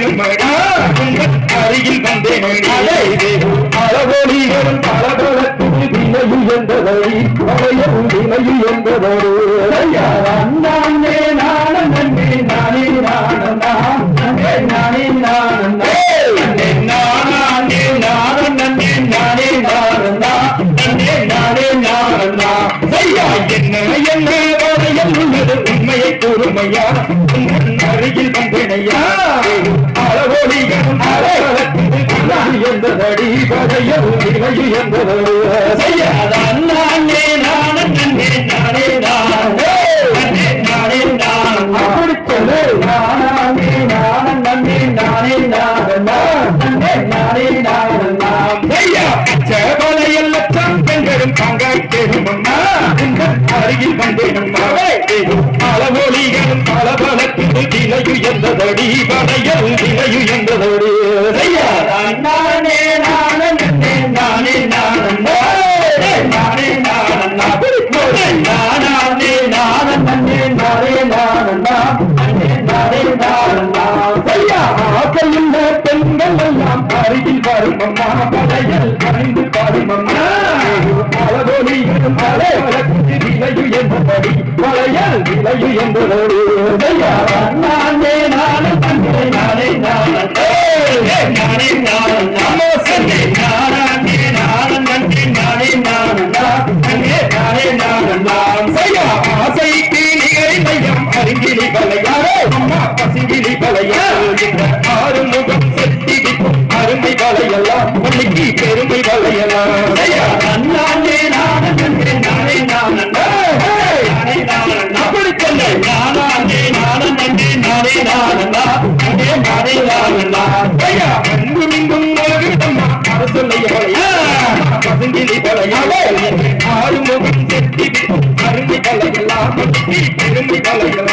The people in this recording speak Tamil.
உங்கள் அருகில் அளவொலிகளும் பலபலத்துக்கு வினையு என்பதை அவையும் வினையு என்பதோடு. ஐயா நானே நானே நானே நானே நானே நானே என்ன என்ன உண்மையை கூறுமையா? என்பதடி வரையும் வினையு என்பதோடு. ஐயா நானே நானே நானண்ணா நன்னே நானே நானண்ணா அப்படி சொல்லு நானே நானன் நன்னே நானே நன்னே நானே நானண்ணா ஐயா சேவலையில் லட்சம் பெண்களும் பங்காய் தேடுமம்மா உங்கள் அருகில் வந்தேனம்மா அளவொலிகளும் பலபலத்து விலையு என்பதடி வளையல் எல்லாம் அருகில் வருமம்மா வளையல் அணிந்து பாருமம்மா அளவொலிகளும் பலபலத்து விலையு என்பதடி வளையல் விலையு என்பதோடு ஐயா நானே அரும்பு கலகலாம் அரும்பு கலகலாம்